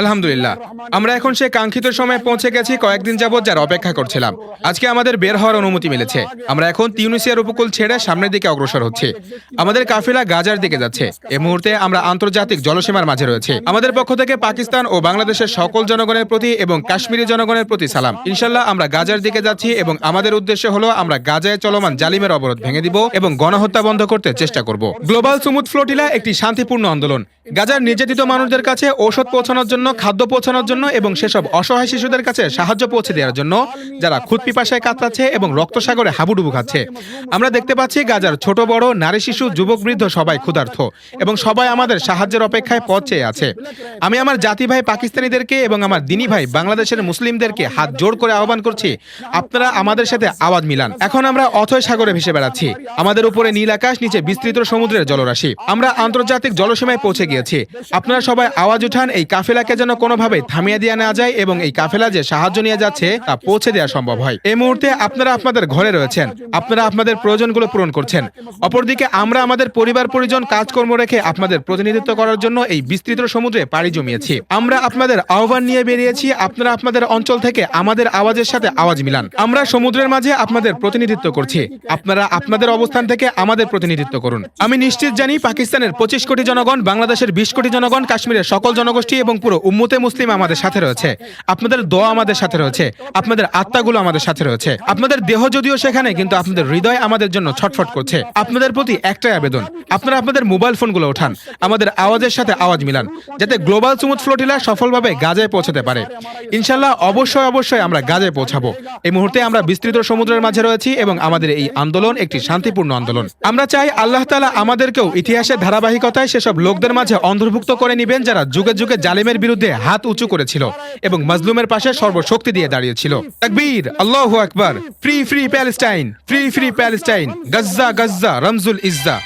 আলহামদুলিল্লাহ। আমরা এখন সে কাঙ্ক্ষিত সময়ে পৌঁছে গেছি, কয়েকদিন যাবত যার অপেক্ষা করছিলাম। আজকে আমাদের বের হওয়ার অনুমতি মিলেছে। আমরা এখন তিউনিসিয়ার উপকূল ছেড়ে সামনের দিকে অগ্রসর হচ্ছি। আমাদের কাফিলা গাজার দিকে যাচ্ছে। এই মুহূর্তে আমরা আন্তর্জাতিক জলসীমার মাঝে রয়েছে। আমাদের পক্ষ থেকে পাকিস্তান ও বাংলাদেশের সকল জনগণের প্রতি এবং কাশ্মীরি জনগণের প্রতি সালাম। ইনশাল্লাহ আমরা গাজার দিকে যাচ্ছি এবং আমাদের উদ্দেশ্য হলো আমরা গাজায় চলমান জালিমের অবরোধ ভেঙে দিব এবং গণহত্যা বন্ধ করতে চেষ্টা করব। গ্লোবাল সুমুদ ফ্লোটিলা একটি শান্তিপূর্ণ আন্দোলন। গাজার নির্যাতিত মানুষদের কাছে ঔষধ পৌঁছানোর জন্য খাদ্য পৌঁছানোর জন্য এবং সেসব অসহায় শিশুদের কাছে সাহায্য পৌঁছে দেওয়ার জন্য যারা খুদ পিপাসায় কাতরাচ্ছে এবং রক্তসাগরে হাবুডুবু খাচ্ছে। আমরা দেখতে পাচ্ছি গাজার ছোট বড় নারী শিশু, যুবক, বৃদ্ধ সবাই ক্ষুধার্থ এবং সবাই আমাদের সাহায্যের অপেক্ষায় পথ চেয়ে আছে। আমি আমার জাতি ভাই পাকিস্তানিদেরকে এবং আমার দিনী ভাই বাংলাদেশের মুসলিমদেরকে হাত জোড় করে আহ্বান করছি, আপনারা আমাদের সাথে আওয়াজ মিলান। এখন আমরা অথয় সাগরে ভেসে বেড়াচ্ছি। আমাদের উপরে নীল আকাশ, নিচে বিস্তৃত সমুদ্রের জলরাশি। আমরা আন্তর্জাতিক জলসীমায় পৌঁছে গিয়েছি। আপনারা সবাই আওয়াজ উঠান এই কাফেলাকে যেন কোনোভাবে থামিয়ে দেওয়া না যায় এবং এই কাফেলা যে সাহায্য নিয়ে যাচ্ছে তা পৌঁছে দেওয়া সম্ভব হয়। এই মুহূর্তে আপনারা আপনাদের ঘরে রয়েছেন। আপনারা আপনাদের প্রয়োজনগুলো পূরণ করছেন। অপরদিকে আমরা আমাদের পরিবার, পরিজন, কাজকর্ম রেখে আপনাদের প্রতিনিধিত্ব করার জন্য এই বিস্তৃত সমুদ্রে পাড়ি জমিয়েছি। আমরা আপনাদের আহ্বান নিয়ে বেরিয়েছি। আপনারা আপনাদের অঞ্চল থেকে আমাদের আওয়াজের সাথে আওয়াজ মিলান। আমরা সমুদ্রের মাঝে আপনাদের প্রতিনিধিত্ব করছি। আপনারা আপনাদের অবস্থান থেকে আমাদের প্রতিনিধিত্ব করুন। আমি নিশ্চিত জানি পাকিস্তানের পঁচিশ কোটি জনগণ, বাংলাদেশের বিশ কোটি জনগণ, কাশ্মীরের সকল জনগোষ্ঠী এবং পুরো উম্মতে মুসলিম আমাদের সাথে রয়েছে। আপনাদের দোয়া আমাদের সাথে রয়েছে। আপনাদের আত্মাগুলো আমাদের সাথে রয়েছে। আপনাদের দেহ যদিও সেখানে, কিন্তু আপনাদের হৃদয় আমাদের জন্য ছটফট করছে। আপনাদের প্রতি একটাই আবেদন, আপনারা আপনাদের মোবাইল ফোনগুলো ওঠান, আমাদের আওয়াজের সাথে আওয়াজ মিলান, যাতে গ্লোবাল সুমুদ ফ্লোটিলা সফলভাবে গাজায় পৌঁছাতে পারে। ইনশাল্লাহ অবশ্যই অবশ্যই আমরা গাজায় পৌঁছাবো। এই মুহূর্তে আমরা বিস্তৃত সমুদ্রের মাঝে রয়েছি এবং আমাদের এই আন্দোলন একটি শান্তিপূর্ণ আন্দোলন। আমরা চাই আল্লাহ তালা আমাদেরকেও ইতিহাসের ধারাবাহিকতায় সেসব লোকদের মাঝে অন্তর্ভুক্ত করে নিবেন, যারা যুগে যুগে জালিমের বিরুদ্ধে হাত উঁচু করেছিল এবং মজলুমের পাশে সর্বশক্তি দিয়ে দাঁড়িয়েছিল। তাকবীর, আল্লাহ আকবার। Free free Palestine, free free Palestine. Gaza, Gaza, রমজুল Itza.